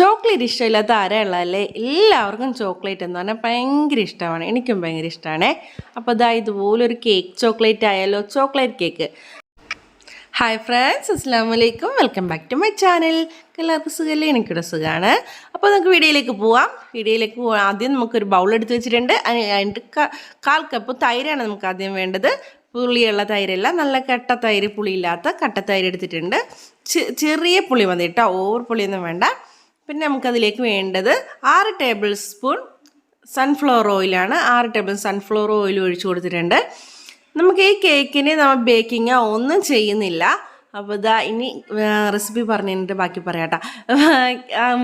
Chocolate ഇഷ്ടമില്ലാത്ത ആരാളല്ലേ എല്ലാവർക്കും chocolate എന്ന് പറഞ്ഞാൽ ഭയങ്കര ഇഷ്ടമാണ്. എനിക്കും ഭയങ്കര ഇഷ്ടമാണ്. അപ്പോൾ ഇതാ ഇതുപോലൊരു കേക്ക് ചോക്ലേറ്റ് ആയാലോ? Chocolate cake. ഹായ് ഫ്രണ്ട്സ് അസ്സാം വലൈക്കും welcome back to my channel എല്ലാവർക്കും സുഖമല്ലേ എനിക്കിവിടെ സുഖമാണ് അപ്പോൾ നമുക്ക് വീഡിയോയിലേക്ക് പോവാം. വീഡിയോയിലേക്ക് പോവാം. ആദ്യം നമുക്കൊരു ബൗൾ എടുത്ത് വെച്ചിട്ടുണ്ട്. അതിന്റെ കാൽ കപ്പ് തൈരാണ് നമുക്ക് ആദ്യം വേണ്ടത്. പുളിയുള്ള തൈരല്ല. നല്ല കട്ട തൈര് പുളിയില്ലാത്ത കട്ട തൈര് എടുത്തിട്ടുണ്ട്. ചെറിയ പുളി മതി കേട്ടോ. ഓവർ പുളിയൊന്നും വേണ്ട. പിന്നെ നമുക്കതിലേക്ക് വേണ്ടത് ആറ് ടേബിൾ സ്പൂൺ സൺഫ്ലവർ ഓയിലാണ് ആറ് ടേബിൾ സൺഫ്ലവർ ഓയിൽ ഒഴിച്ചു കൊടുത്തിട്ടുണ്ട്. നമുക്ക് ഈ കേക്കിന് നമ്മൾ ബേക്കിങ് ഒന്നും ചെയ്യുന്നില്ല. അപ്പോൾ ഇതാ ഇനി റെസിപ്പി പറഞ്ഞതിന്റെ ബാക്കി പറയാട്ടോ.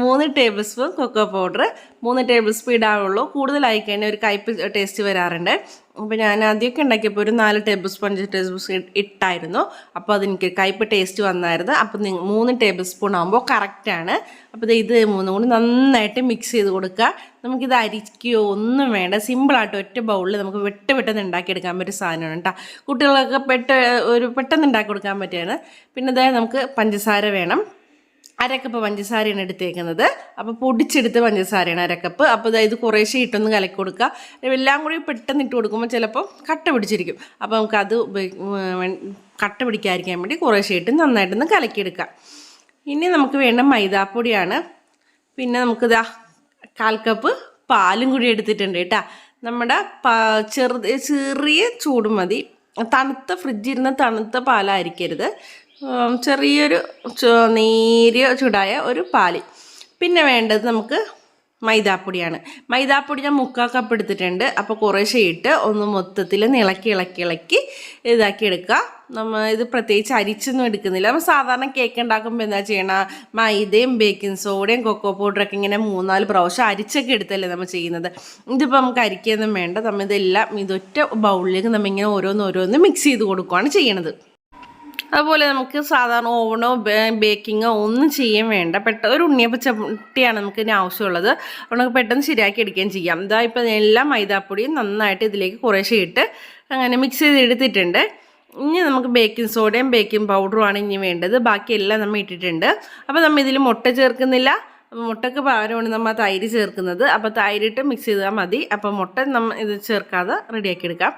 മൂന്ന് ടേബിൾ സ്പൂൺ കൊക്കോ പൗഡർ മൂന്ന് ടേബിൾ സ്പൂൺ ഇടാവുള്ളൂ കൂടുതലായി കഴിഞ്ഞാൽ ഒരു കയ്പ് ടേസ്റ്റ് വരാറുണ്ട്. അപ്പോൾ ഞാൻ ആദ്യമൊക്കെ ഉണ്ടാക്കിയപ്പോൾ ഒരു നാല് ടേബിൾ സ്പൂൺ അഞ്ച് ടേബിൾ സ്പൂൺ ഇട്ടായിരുന്നു. അപ്പോൾ അതെനിക്ക് കയ്പ് ടേസ്റ്റ് വന്നായിരുന്നു. അപ്പോൾ മൂന്ന് ടേബിൾ സ്പൂൺ ആകുമ്പോൾ കറക്റ്റാണ് അപ്പോൾ ഇത് മൂന്നും കൂടി നന്നായിട്ട് മിക്സ് ചെയ്ത് കൊടുക്കുക. നമുക്കിത് അരിക്കുകയോ ഒന്നും വേണ്ട. സിമ്പിളായിട്ട് ഒറ്റ ബൗളിൽ നമുക്ക് വെട്ട് പെട്ടെന്ന് ഉണ്ടാക്കിയെടുക്കാൻ പറ്റിയ സാധനമാണ് കേട്ടോ കുട്ടികളൊക്കെ പെട്ട ഒരു പെട്ടെന്ന് ഉണ്ടാക്കി കൊടുക്കാൻ പറ്റിയാണ്. പിന്നെ അതായത് നമുക്ക് പഞ്ചസാര വേണം. അരക്കപ്പ് പഞ്ചസാരയാണ് എടുത്തേക്കുന്നത്. അപ്പോൾ പൊടിച്ചെടുത്ത് പഞ്ചസാരയാണ് അരക്കപ്പ്. അപ്പോൾ അതായത് കുറേശ്ശെ ഇട്ടൊന്ന് കലക്കി കൊടുക്കുക. എല്ലാം കൂടി പെട്ടെന്ന് ഇട്ട് കൊടുക്കുമ്പോൾ ചിലപ്പോൾ കട്ട പിടിച്ചിരിക്കും. അപ്പോൾ നമുക്കത് കട്ട പിടിക്കാതിരിക്കാൻ വേണ്ടി കുറേശ്ശെ ഇട്ട് നന്നായിട്ടൊന്ന് കലക്കിയെടുക്കാം ഇനി നമുക്ക് വേണ്ട മൈദാപ്പൊടിയാണ്. പിന്നെ നമുക്കിതാ കാൽ കപ്പ് പാലും കൂടി എടുത്തിട്ടുണ്ട് കേട്ടോ. നമ്മുടെ ചെറു ചെറിയ ചൂട് മതി. തണുത്ത ഫ്രിഡ്ജിരുന്ന തണുത്ത പാലായിരിക്കരുത്. ചെറിയൊരു നേരിയ ചൂടായ ഒരു പാൽ. പിന്നെ വേണ്ടത് നമുക്ക് മൈദാപ്പൊടിയാണ്. മൈദാപ്പൊടി ഞാൻ മുക്കാൽ കപ്പ് എടുത്തിട്ടുണ്ട്. അപ്പോൾ കുറേശ്ശെ ഇട്ട് ഒന്ന് മൊത്തത്തിൽ ഇളക്കി ഇളക്കി ഇളക്കി ഇതാക്കി എടുക്കുക. നമ്മൾ ഇത് പ്രത്യേകിച്ച് അരിച്ചൊന്നും എടുക്കുന്നില്ല. നമ്മൾ സാധാരണ കേക്ക് ഉണ്ടാക്കുമ്പോൾ എന്താ ചെയ്യണ? മൈദയും ബേക്കിംഗ് സോഡയും കൊക്കോ പൗഡറൊക്കെ ഇങ്ങനെ മൂന്നാൽ പ്രാവശ്യം അരിച്ചൊക്കെ എടുത്തല്ലേ നമ്മൾ ചെയ്യുന്നത്. ഇതിപ്പോൾ നമുക്ക് അരിക്കൊന്നും വേണ്ട. നമ്മൾ ഇതെല്ലാം ഇതൊറ്റ ബൗളിലേക്ക് നമ്മൾ ഇങ്ങനെ ഓരോന്ന് ഓരോന്ന് മിക്സ് ചെയ്ത് കൊടുക്കുകയാണ് ചെയ്യണത്. അതുപോലെ നമുക്ക് സാധാരണ ഓവണോ ബേക്കിങ്ങോ ഒന്നും ചെയ്യാൻ വേണ്ട. പെട്ടെന്ന് ഒരു ഉണ്ണിയപ്പ ചട്ടിയാണ് നമുക്ക് ഇതിന് ആവശ്യമുള്ളത്. അപ്പോൾ നമുക്ക് പെട്ടെന്ന് ശരിയാക്കി എടുക്കുകയും ചെയ്യാം. ഇതാ ഇപ്പം എല്ലാ മൈദാപ്പൊടിയും നന്നായിട്ട് ഇതിലേക്ക് കുറേശ്ശെ ഇട്ട് അങ്ങനെ മിക്സ് ചെയ്ത് എടുത്തിട്ടുണ്ട് ഇനി നമുക്ക് ബേക്കിംഗ് സോഡയും ബേക്കിംഗ് പൗഡറുമാണ് ഇനി വേണ്ടത്. ബാക്കിയെല്ലാം നമ്മൾ ഇട്ടിട്ടുണ്ട്. അപ്പോൾ നമ്മൾ ഇതിൽ മുട്ട ചേർക്കുന്നില്ല. മുട്ടക്ക് പകരമാണ് നമ്മൾ തൈര് ചേർക്കുന്നത്. അപ്പോൾ തൈരിട്ട് മിക്സ് ചെയ്താൽ മതി. അപ്പോൾ മുട്ട നമ്മൾ ഇത് ചേർക്കാതെ റെഡിയാക്കി എടുക്കാം.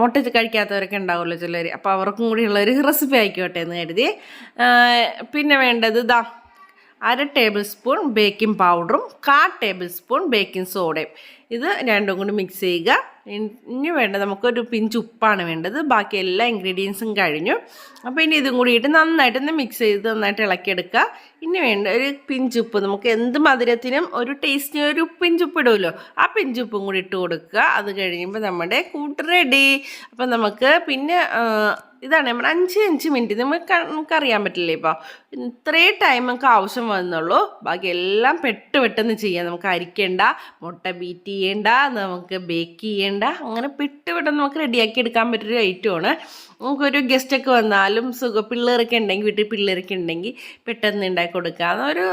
മുട്ട കഴിക്കാത്തവരൊക്കെ ഉണ്ടാവുമല്ലോ ചിലർ അപ്പോൾ അവർക്കും കൂടിയുള്ള ഒരു റെസിപ്പി ആയിക്കോട്ടെ എന്ന് കരുതി. പിന്നെ വേണ്ടത് ഇതാ അര ടേബിൾ സ്പൂൺ ബേക്കിംഗ് പൗഡറും കാ ടേബിൾ സ്പൂൺ ബേക്കിംഗ് സോഡയും ഇത് രണ്ടും കൂടി മിക്സ് ചെയ്യുക. ഇനി വേണ്ട നമുക്കൊരു പിഞ്ച് ഉപ്പാണ് വേണ്ടത്. ബാക്കി എല്ലാ ഇൻഗ്രീഡിയൻസും കഴിഞ്ഞു. അപ്പോൾ ഇനി ഇതും കൂടിയിട്ട് നന്നായിട്ട് നന്നായിട്ടൊന്ന് മിക്സ് ചെയ്ത് നന്നായിട്ട് ഇളക്കിയെടുക്കുക. ഇനി വേണ്ട ഒരു പിഞ്ച് ഉപ്പ്. നമുക്ക് എന്ത് മധുരത്തിനും ഒരു ടേസ്റ്റിന് ഒരു പിഞ്ചുപ്പ് ഇടുമല്ലോ ആ പിഞ്ചുപ്പും കൂടി ഇട്ട് കൊടുക്കുക. അത് കഴിയുമ്പോൾ നമ്മുടെ കൂട്ട് റെഡി അപ്പോൾ നമുക്ക് പിന്നെ ഇതാണ് നമ്മൾ അഞ്ച് അഞ്ച് മിനിറ്റ് നമുക്ക് നമുക്കറിയാൻ പറ്റില്ലേ ഇപ്പോൾ ഇത്രയും ടൈം നമുക്ക് ആവശ്യം വന്നുള്ളൂ. ബാക്കി എല്ലാം പെട്ട് പെട്ടെന്ന് ചെയ്യാം. നമുക്ക് അരിക്കേണ്ട മുട്ട ബീറ്റ് ചെയ്യേണ്ട നമുക്ക് ബേക്ക് ചെയ്യേണ്ട അങ്ങനെ പെട്ടുപെട്ടെന്ന് നമുക്ക് റെഡിയാക്കി എടുക്കാൻ പറ്റൊരു ഐറ്റമാണ് നമുക്കൊരു ഗസ്റ്റൊക്കെ വന്നാലും സുഖ പിള്ളേരൊക്കെ ഉണ്ടെങ്കിൽ വീട്ടിൽ പിള്ളേരൊക്കെ ഉണ്ടെങ്കിൽ പെട്ടെന്ന് ഉണ്ടാക്കി കൊടുക്കാം. അതൊരു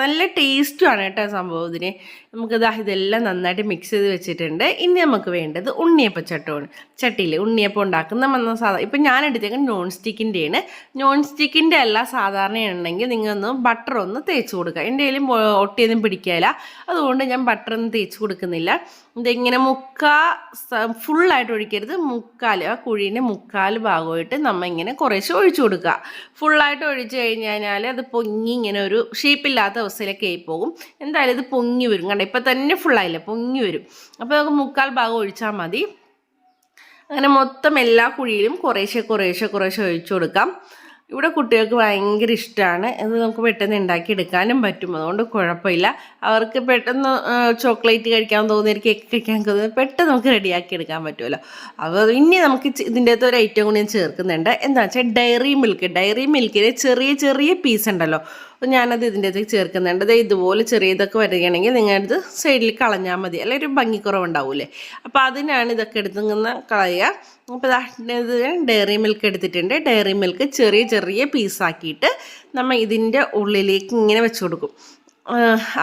നല്ല ടേസ്റ്റുമാണ് കേട്ടോ സംഭവം നമുക്ക് ദാ ഇതെല്ലാം നന്നായിട്ട് മിക്സ് ചെയ്ത് വെച്ചിട്ടുണ്ട്. ഇനി നമുക്ക് വേണ്ടത് ഉണ്ണിയപ്പ ചട്ടമാണ്. ചട്ടിയിൽ ഉണ്ണിയപ്പം ഉണ്ടാക്കുന്ന വന്ന സാധാ ഇപ്പം ഞാൻ എടുത്തേക്കുന്നത് നോൺ സ്റ്റിക്കിന്റെയാണ് നോൺ സ്റ്റിക്കിന്റെ അല്ല സാധാരണ ഉണ്ടെങ്കിൽ നിങ്ങൾ ഒന്ന് ബട്ടർ ഒന്ന് തേച്ച് കൊടുക്കുക. എന്റെ കയ്യിലും ഒട്ടിയൊന്നും പിടിക്കില്ല അതുകൊണ്ട് ഞാൻ ബട്ടർ ഒന്നും തേച്ച് കൊടുക്കുന്നില്ല. ഇതിങ്ങനെ മുക്കാ ഫുള്ളായിട്ട് ഒഴിക്കരുത്. മുക്കാൽ ആ കുഴീന്റെ മുക്കാൽ ഭാഗമായിട്ട് നമ്മൾ ഇങ്ങനെ കുറേശ്ശെ ഒഴിച്ചു കൊടുക്കുക. ഫുള്ളായിട്ട് ഒഴിച്ച് കഴിഞ്ഞ് കഴിഞ്ഞാൽ അത് പൊങ്ങി ഇങ്ങനെ ഒരു ഷേപ്പില്ലാത്ത അവസ്ഥയിലൊക്കെ ആയി പോകും എന്തായാലും ഇത് പൊങ്ങി വരും. ഇപ്പം തന്നെ ഫുള്ളായില്ല പൊങ്ങി വരും. അപ്പോൾ നമുക്ക് മുക്കാൽ ഭാഗം ഒഴിച്ചാൽ മതി. അങ്ങനെ മൊത്തം എല്ലാ കുഴിയിലും കുറേശ്ശെ കുറേശ്ശെ കുറേശ്ശെ ഒഴിച്ചു കൊടുക്കാം. ഇവിടെ കുട്ടികൾക്ക് ഭയങ്കര ഇഷ്ടമാണ് ഇത് നമുക്ക് പെട്ടെന്ന് ഉണ്ടാക്കി എടുക്കാനും പറ്റും. അതുകൊണ്ട് കുഴപ്പമില്ല. അവർക്ക് പെട്ടെന്ന് ചോക്ലേറ്റ് കഴിക്കാൻ തോന്നിയ കേക്ക് കഴിക്കാൻ തോന്നുന്നത് പെട്ടെന്ന് നമുക്ക് റെഡിയാക്കി എടുക്കാൻ പറ്റുമല്ലോ. അപ്പോൾ ഇനി നമുക്ക് ഇതിന്റെ അകത്ത് ഒരു ഐറ്റം കൂടി ഞാൻ ചേർക്കുന്നുണ്ട്. എന്താ വെച്ചാൽ ഡയറി മിൽക്ക്. ഡയറി മിൽക്കിലെ ചെറിയ ചെറിയ പീസ് ഉണ്ടല്ലോ. അപ്പോൾ ഞാനത് ഇതിന്റെ അകത്തേക്ക് ചേർക്കുന്നുണ്ട്. ദേ ഇതുപോലെ ചെറിയതൊക്കെ വരികയാണെങ്കിൽ നിങ്ങളത് സൈഡിൽ കളഞ്ഞാൽ മതി. അല്ലെങ്കിൽ ഒരു ഭംഗിക്കുറവുണ്ടാവൂലേ? അപ്പോൾ അതിനാണ് ഇതൊക്കെ എടുത്തുങ്ങനെ കളയുക. അപ്പോൾ ഇത് ഡയറി മിൽക്ക് എടുത്തിട്ടുണ്ട്. ഡയറി മിൽക്ക് ചെറിയ ചെറിയ പീസാക്കിയിട്ട് നമ്മൾ ഇതിന്റെ ഉള്ളിലേക്ക് ഇങ്ങനെ വെച്ച് കൊടുക്കും.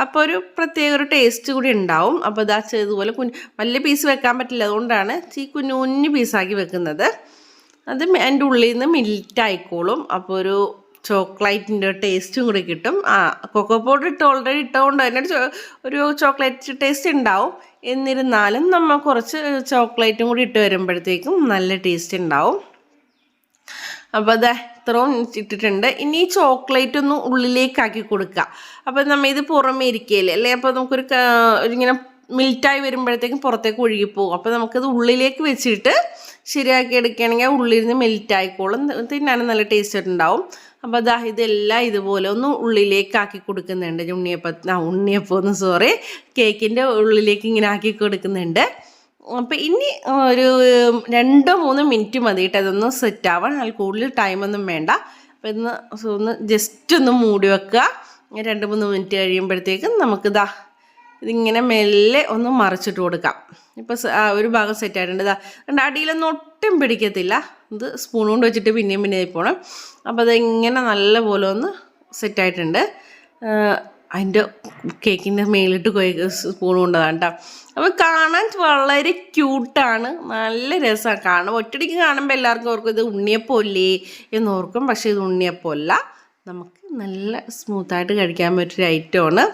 അപ്പോൾ ഒരു പ്രത്യേക ഒരു ടേസ്റ്റ് കൂടി ഉണ്ടാവും. അപ്പോൾ ഇതാ ഇതുപോലെ കുഞ്ഞ് വലിയ പീസ് വെക്കാൻ പറ്റില്ല. അതുകൊണ്ടാണ് ഈ കുഞ്ഞു കുഞ്ഞു പീസാക്കി വെക്കുന്നത്. അത് അതിന്റെ ഉള്ളിൽ നിന്ന് മിൽറ്റ് ആയിക്കോളും. അപ്പോൾ ഒരു ചോക്ലേറ്റിന്റെ ടേസ്റ്റും കൂടി കിട്ടും. ആ കൊക്കോ പൗഡർ ഇട്ട് ഓൾറെഡി ഇട്ടുകൊണ്ട് തന്നെ ഒരു ചോക്ലേറ്റ് ടേസ്റ്റ് ഉണ്ടാവും എന്നിരുന്നാലും നമ്മൾ കുറച്ച് ചോക്ലേറ്റും കൂടി ഇട്ട് വരുമ്പോഴത്തേക്കും നല്ല ടേസ്റ്റ് ഉണ്ടാവും അപ്പോൾ അതെ ഇത്രയും ഇട്ടിട്ടുണ്ട്. ഇനി ഈ ചോക്ലേറ്റ് ഒന്ന് ഉള്ളിലേക്കാക്കി കൊടുക്കുക അപ്പോൾ നമ്മൾ ഇത് പുറമേ ഇരിക്കുകയില്ലേ അല്ലേ? അപ്പോൾ നമുക്കൊരു ഇങ്ങനെ മിൽറ്റായി വരുമ്പോഴത്തേക്കും പുറത്തേക്ക് ഒഴുകിപ്പോകും അപ്പോൾ നമുക്കത് ഉള്ളിലേക്ക് വെച്ചിട്ട് ശരിയാക്കി എടുക്കുകയാണെങ്കിൽ ഉള്ളിൽ നിന്ന് മെൽറ്റ് ആയിക്കോളും. തിന്നാനും നല്ല ടേസ്റ്റ് ഉണ്ടാവും. അപ്പോൾ ദാ ഇതെല്ലാം ഇതുപോലെ ഒന്ന് ഉള്ളിലേക്ക് ആക്കി കൊടുക്കുന്നുണ്ട്. ഉണ്ണിയപ്പ ആ ഉണ്ണിയപ്പം ഒന്ന് സോറി കേക്കിന്റെ ഉള്ളിലേക്ക് ഇങ്ങനെ ആക്കി കൊടുക്കുന്നുണ്ട്. അപ്പം ഇനി ഒരു രണ്ടോ മൂന്നോ മിനിറ്റ് മതി കേട്ടോ അതൊന്ന് സെറ്റ് ആവാൻ. അതിൽ കൂടുതൽ ടൈമൊന്നും വേണ്ട. അപ്പം ഇന്ന് ഒന്ന് ജസ്റ്റ് ഒന്ന് മൂടി വെക്കുക. രണ്ട് മൂന്ന് മിനിറ്റ് കഴിയുമ്പോഴത്തേക്കും നമുക്കിതാ ഇതിങ്ങനെ മെല്ലെ ഒന്ന് മറിച്ചിട്ട് കൊടുക്കാം. ഇപ്പോൾ ഒരു ഭാഗം സെറ്റ് ആയിട്ടുണ്ട്. ഇതാ അടിയിലൊന്നും ഒട്ടും പിടിക്കത്തില്ല. ഇത് സ്പൂൺ കൊണ്ട് വെച്ചിട്ട് പിന്നെയും പിന്നെ പോകണം അപ്പോൾ അതിങ്ങനെ നല്ല പോലെ ഒന്ന് സെറ്റായിട്ടുണ്ട് അതിന്റെ കേക്കിന്റെ മേലിട്ട് സ്പൂൺ കൊണ്ടതാണ് കേട്ടോ അപ്പോൾ കാണാൻ വളരെ ക്യൂട്ടാണ് നല്ല രസമാണ് കാണുമ്പോൾ ഒറ്റടിക്ക് കാണുമ്പോൾ എല്ലാവർക്കും ഓർക്കും ഇത് ഉണ്ണിയപ്പോലേ എന്ന് ഓർക്കും. പക്ഷേ ഇത് ഉണ്ണിയപ്പമല്ല. നമുക്ക് നല്ല സ്മൂത്തായിട്ട് കഴിക്കാൻ പറ്റിയൊരു ഐറ്റമാണ്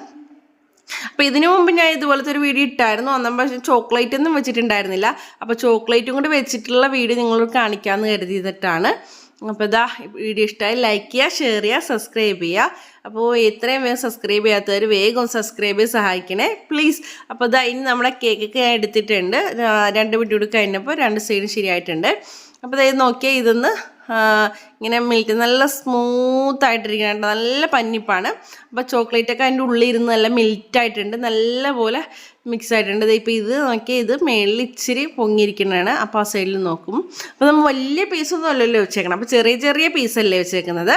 അപ്പോൾ ഇതിനു മുമ്പ് ഞാൻ ഇതുപോലത്തെ ഒരു വീഡിയോ ഇട്ടായിരുന്നു. അന്നും പക്ഷേ ചോക്ലേറ്റ് ഒന്നും വെച്ചിട്ടുണ്ടായിരുന്നില്ല. അപ്പോൾ ചോക്ലേറ്റും കൂടി വെച്ചിട്ടുള്ള വീഡിയോ നിങ്ങളോട് കാണിക്കാമെന്ന് കരുതിയിട്ടാണ്. അപ്പോൾ ഇതാ വീഡിയോ ഇഷ്ടമായി ലൈക്ക് ചെയ്യുക ഷെയർ ചെയ്യുക സബ്സ്ക്രൈബ് ചെയ്യുക. അപ്പോൾ എത്രയും വേഗം സബ്സ്ക്രൈബ് ചെയ്യാത്തവർ വേഗം സബ്സ്ക്രൈബ് ചെയ്ത് സഹായിക്കണേ. പ്ലീസ് അപ്പോൾ ഇതാ ഇനി നമ്മുടെ കേക്കൊക്കെ ഞാൻ എടുത്തിട്ടുണ്ട്. രണ്ട് വീഡിയോ കഴിഞ്ഞപ്പോൾ രണ്ട് സൈഡും ശരിയായിട്ടുണ്ട്. അപ്പോൾ ഇത് നോക്കിയാൽ ഇതൊന്ന് ഇങ്ങനെ മിൽറ്റ് നല്ല സ്മൂത്ത് കേട്ടോ നല്ല പന്നിപ്പാണ് അപ്പോൾ ചോക്ലേറ്റ് ഒക്കെ അതിന്റെ ഉള്ളിൽ ഇരുന്ന് നല്ല മിൽറ്റായിട്ടുണ്ട് നല്ല പോലെ മിക്സ് ആയിട്ടുണ്ട്. ഇപ്പം ഇത് നോക്കിയാൽ ഇത് മേളിൽ ഇച്ചിരി പൊങ്ങിയിരിക്കുന്നതാണ്. അപ്പോൾ ആ സൈഡിൽ നോക്കും. അപ്പോൾ നമ്മൾ വലിയ പീസൊന്നും അല്ലല്ലോ വെച്ചേക്കണം. അപ്പോൾ ചെറിയ ചെറിയ പീസല്ലേ വെച്ചേക്കുന്നത്.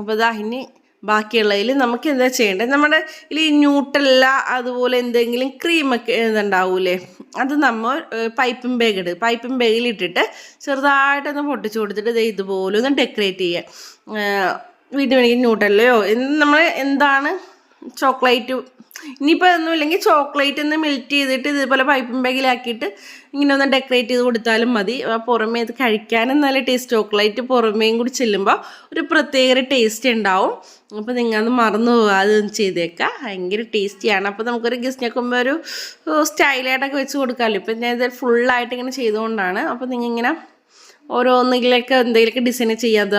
അപ്പോൾ ഇതാ ഇനി ബാക്കിയുള്ളതിൽ നമുക്ക് എന്താ ചെയ്യേണ്ടത്? നമ്മുടെ ഈ ന്യൂട്ടല്ല അതുപോലെ എന്തെങ്കിലും ക്രീമൊക്കെ ഇതുണ്ടാവൂലേ? അത് നമ്മൾ പൈപ്പിംഗ് ബാഗ് ഇട്. പൈപ്പിംഗ് ബാഗിൽ ഇട്ടിട്ട് ചെറുതായിട്ടൊന്ന് പൊട്ടിച്ചു കൊടുത്തിട്ട് ഇത് ഇതുപോലെ ഒന്ന് ഡെക്കറേറ്റ് ചെയ്യുക വീട്ടിൽ വേണമെങ്കിൽ ന്യൂട്ടല്ലയോ നമ്മൾ എന്താണ് ചോക്ലേറ്റ് ഇനിയിപ്പോൾ ഒന്നുമില്ലെങ്കിൽ ചോക്ലേറ്റ് ഒന്ന് മെൽറ്റ് ചെയ്തിട്ട് ഇതുപോലെ പൈപ്പിംഗ് ബാഗിലാക്കിയിട്ട് ഇങ്ങനെ ഒന്ന് ഡെക്കറേറ്റ് ചെയ്ത് കൊടുത്താലും മതി. പുറമേ ഇത് കഴിക്കാനും നല്ല ടേസ്റ്റ് ചോക്ലേറ്റ് പുറമേയും കൂടി ചെല്ലുമ്പോൾ ഒരു പ്രത്യേക ടേസ്റ്റ് ഉണ്ടാവും. അപ്പോൾ നിങ്ങൾ അത് മറന്നു പോകാതെ ഒന്ന് ചെയ്തേക്കാം. ഭയങ്കര ടേസ്റ്റിയാണ് അപ്പോൾ നമുക്കൊരു ഗസ്റ്റിനൊക്കെ മുമ്പ് ഒരു സ്റ്റൈലായിട്ടൊക്കെ വെച്ച് കൊടുക്കാമല്ലോ ഇപ്പം ഞാൻ ഇത് ഫുള്ളായിട്ട് ഇങ്ങനെ ചെയ്തുകൊണ്ടാണ്. അപ്പോൾ നിങ്ങൾ ഇങ്ങനെ ഓരോന്നിലേക്ക് എന്തെങ്കിലുമൊക്കെ ഡിസൈൻ ചെയ്യാതെ